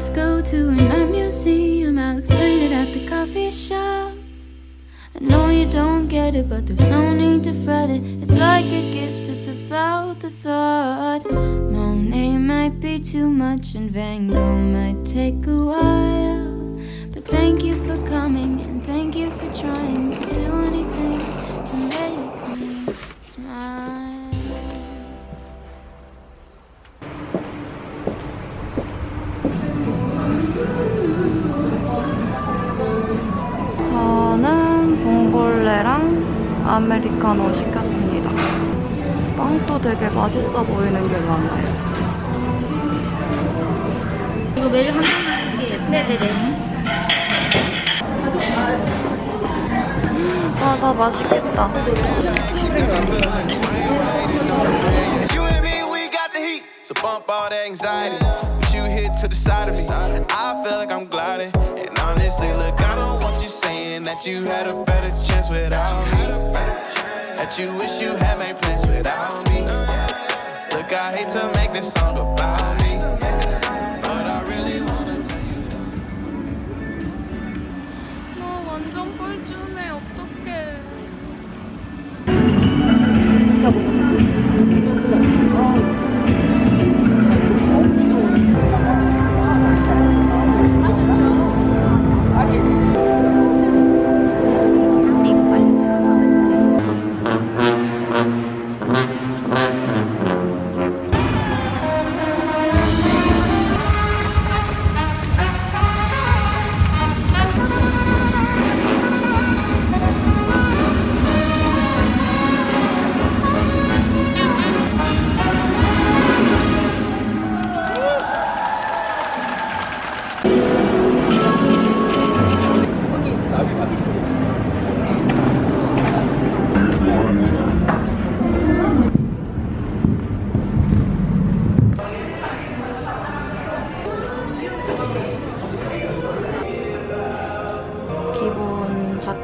Let's go to an art museum. I'll explain it at the coffee shop. I know you don't get it, but there's no need to fret it. It's like a gift, it's about the thought. Monet might be too much, and Van Gogh might take a while. But thank you for coming, and thank you for trying to do anything to make me smile. 아메리카노 시켰습니다. 빵도 되게 맛있어 보이는 게 많아요. 이거 매일 한잔게 네네네. 아, 나 맛있겠다. You and me, we got the heat. So bump all that anxiety. But you hit to the side of me. I feel like I'm gliding. And honestly, look, I don't want you saying that you had a better chance without me. That you wish you had made plans without me. Look, I hate to make this song about me. But I really wanna tell you. 나 완전 뻘쭘해. 어떡해.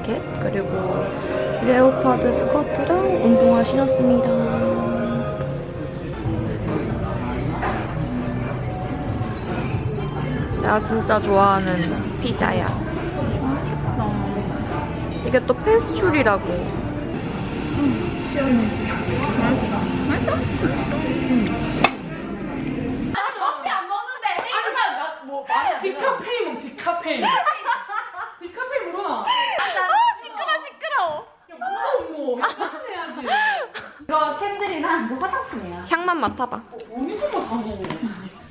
자켓 그리고 레오파드 스커트랑 운동화 신었습니다. 내가 진짜 좋아하는 피자야. 이게 또 페스츄리라고. 디카페인 먹 디카페인 디카페인 모르나? 시끄러 시끄러. 뭐 해야지 이거 캔들이랑 그 화장품이야. 향만 맡아봐. 어디 거사고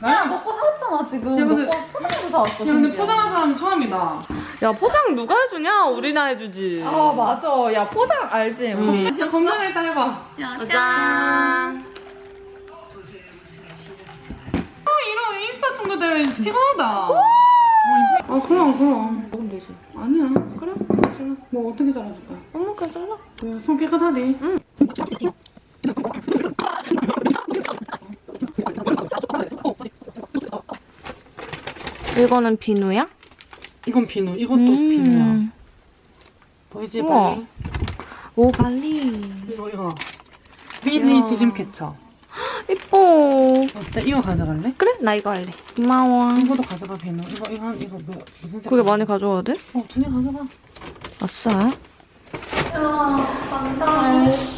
야 먹고 사왔잖아 지금. 야, 근데- 먹고 포장해서 사왔어. 야 근데 심지어. 포장한 사람 처음이다 야 포장 누가 해주냐? 우리나 해주지. 아 맞아. 야 포장 알지 우리. 야 건강에 일단 해봐 짠. 아 이런 인스타 친구들은 피곤하다 아 그럼 그럼 먹으면 되지. 아니야 그래 잘랐어 뭐 어떻게 잘라줄 거야 엄마 그냥 잘라. 야, 손 깨끗하디 이거는 비누야? 이건 비누 이것도 음. 비누야 보이지 우와. 빨리 오 발리. 이거 이거 미니 이야. 디림 케첩 이뻐. 어때 이거 가져갈래? 그래 나 이거 할래. 고마워. 이거도 가져가 비누 이거 이거 한 이거 뭐 무슨 색깔 그게 많이 가져와야 돼? 어 두 개 가져가 아싸. 알겠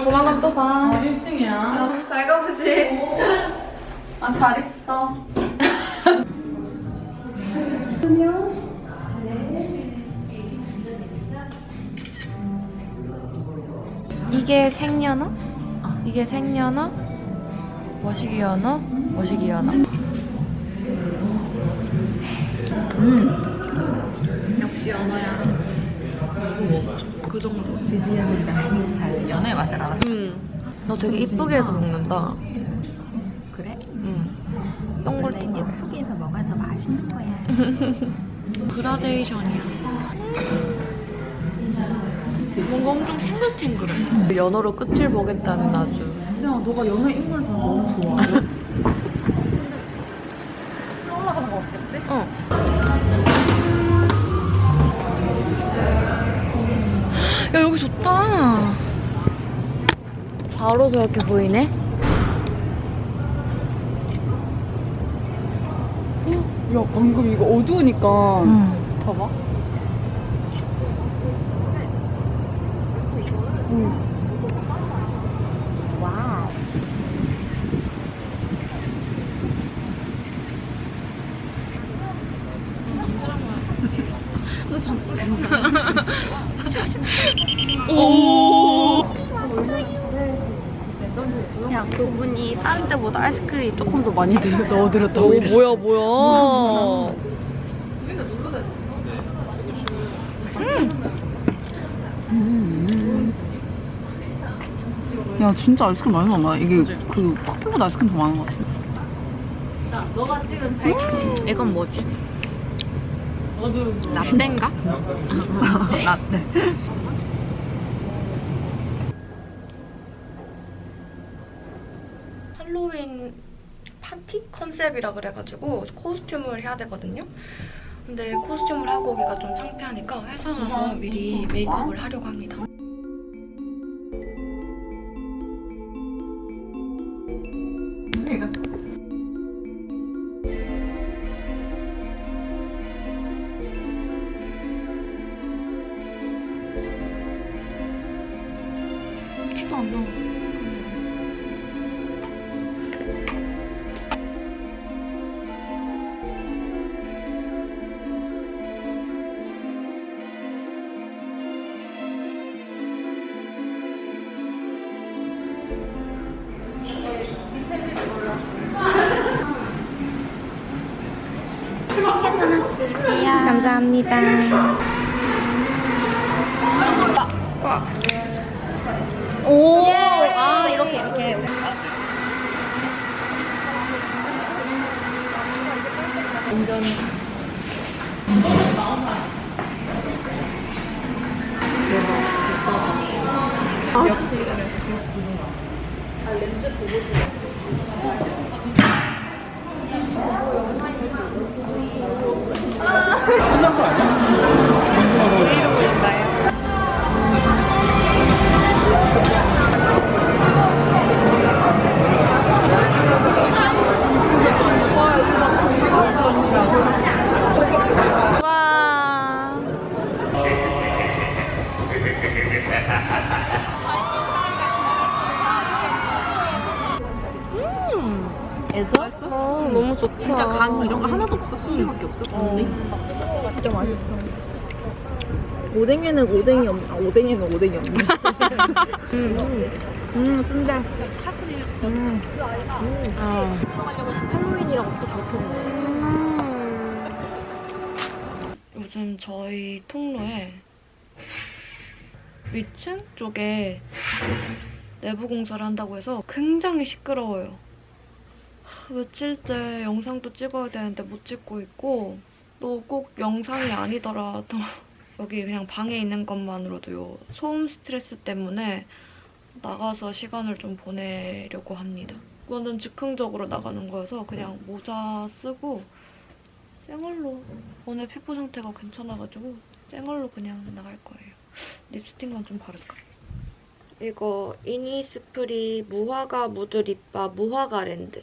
어. 어, 조만간 또 봐. 아 1층이야 잘 가보지. 아 잘했어. 이게 생연어? 이게 생연어? 머시기 연어? 머시기 연어. 역시 연어야. 그 정도. 드디어 잘 연어의 맛을 알아. 응. 너 되게 이쁘게 해서 먹는다. 그래? 응. 동글동글. 예쁘게 해서 먹어야 더 맛있는 거야. 그라데이션이야. 뭔가 엄청 탱글탱글해. 연어로 끝을 보겠다는 아주. 야 너가 연어 사람 너무 좋아. 올라가는 거 없겠지? 어. 야, 여기 좋다. 바로 저렇게 보이네? 야 방금 이거 어두우니까 봐봐. 야 그분이 다른 때보다 아이스크림 조금 더 많이 넣어드렸다고 오 뭐야 뭐야. 야 진짜 아이스크림 많이 넣었나? 이게 그 커피보다 아이스크림 더 많은 것 같아 이건 뭐지? 라떼인가? 라떼 할로윈 파티 컨셉이라 그래가지고 코스튬을 해야 되거든요. 근데 코스튬을 하고 오기가 좀 창피하니까 회사 가서 미리 메이크업을 하려고 합니다. 안 나. 감사합니다. 오! 아 이렇게 이렇게 와. 너무 좋다. 진짜 간 이런 거 하나도 없어 순두밖에 없어 진짜 맛있어. 오뎅에는 오뎅이 없, 아 오뎅에는 오뎅이 없네. 음 근데 음. 할로윈이라고 또 적혀있네 요즘 저희 통로에 위층 쪽에 내부 공사를 한다고 해서 굉장히 시끄러워요. 하, 며칠째 영상도 찍어야 되는데 못 찍고 있고 또 꼭 영상이 아니더라도 여기 그냥 방에 있는 것만으로도 요 소음 스트레스 때문에 나가서 시간을 좀 보내려고 합니다. 완전 즉흥적으로 나가는 거여서 그냥 모자 쓰고 생얼로 오늘 피부 상태가 괜찮아가지고 생얼로 그냥 나갈 거예요. 립스틱만 좀 바를까? 이거 이니스프리 무화과 무드 립바 무화과 랜드.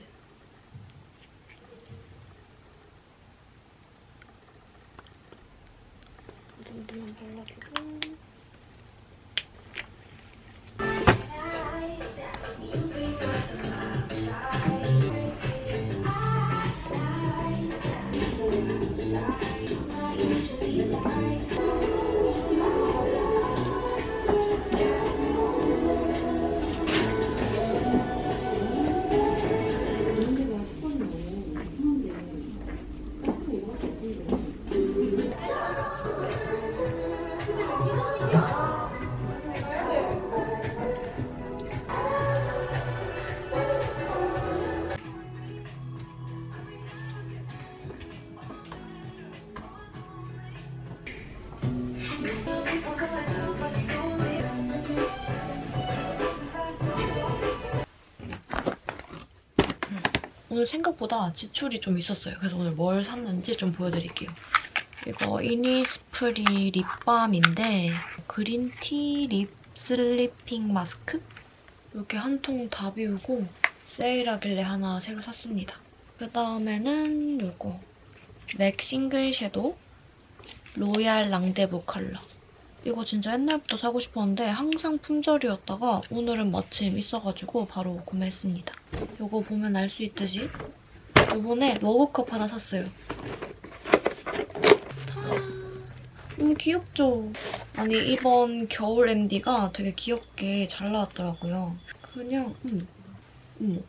오늘 생각보다 지출이 좀 있었어요. 그래서 오늘 뭘 샀는지 좀 보여드릴게요. 이거 이니스프리 립밤인데 그린티 립 슬리핑 마스크? 이렇게 한 통 다 비우고 세일하길래 하나 새로 샀습니다. 그 다음에는 요거 맥 싱글 섀도우 로얄 랑데부 컬러 이거 진짜 옛날부터 사고 싶었는데 항상 품절이었다가 오늘은 마침 있어가지고 바로 구매했습니다. 요거 보면 알 수 있듯이 요번에 머그컵 하나 샀어요. 너무 귀엽죠? 아니 이번 겨울 MD가 되게 귀엽게 잘 나왔더라고요. 그냥 음,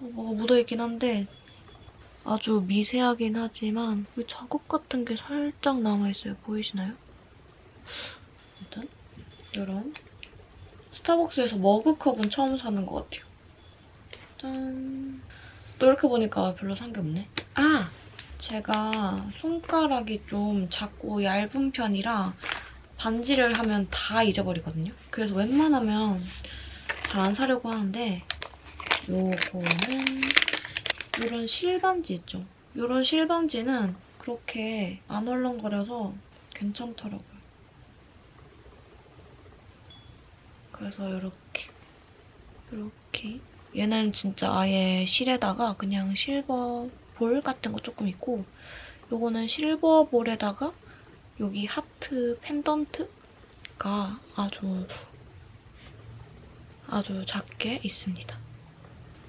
어, 뭐가 묻어있긴 한데 아주 미세하긴 하지만 그 자국 같은 게 살짝 남아있어요. 보이시나요? 일단 이런 스타벅스에서 머그컵은 처음 사는 것 같아요. 짠. 또 이렇게 보니까 별로 산 게 없네. 아! 제가 손가락이 좀 작고 얇은 편이라 반지를 하면 다 잊어버리거든요. 그래서 웬만하면 잘 안 사려고 하는데 요거는 이런 실반지 있죠? 이런 실반지는 그렇게 안 얼렁거려서 괜찮더라고요. 그래서 이렇게 이렇게 얘는 진짜 아예 실에다가 그냥 실버 볼 같은 거 조금 있고 요거는 실버 볼에다가 여기 하트 펜던트가 아주 아주 작게 있습니다.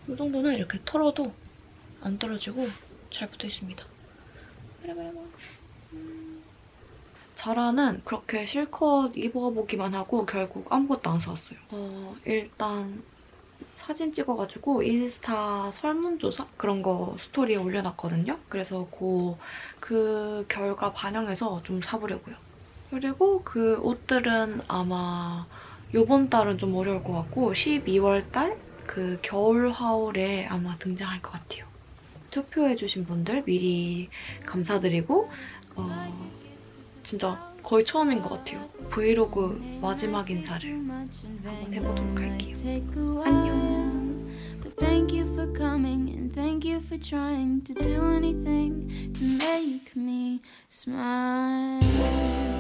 이 정도는 이렇게 털어도 안 떨어지고 잘 붙어 있습니다. 음. 자라는 그렇게 실컷 입어보기만 하고 결국 아무것도 안 사왔어요. 어, 일단 사진 찍어가지고 인스타 설문조사 그런 거 스토리에 올려놨거든요. 그래서 그, 그 결과 반영해서 좀 사보려고요. 그리고 그 옷들은 아마 이번 달은 좀 어려울 것 같고 12월 달 그 겨울 하울에 아마 등장할 것 같아요. 투표해주신 분들 미리 감사드리고 어, 진짜 거의 처음인 것 같아요. 브이로그 마지막 인사를 한번 해보도록 할게요. 안녕. Thank you for coming and thank you for trying to do anything to make me smile.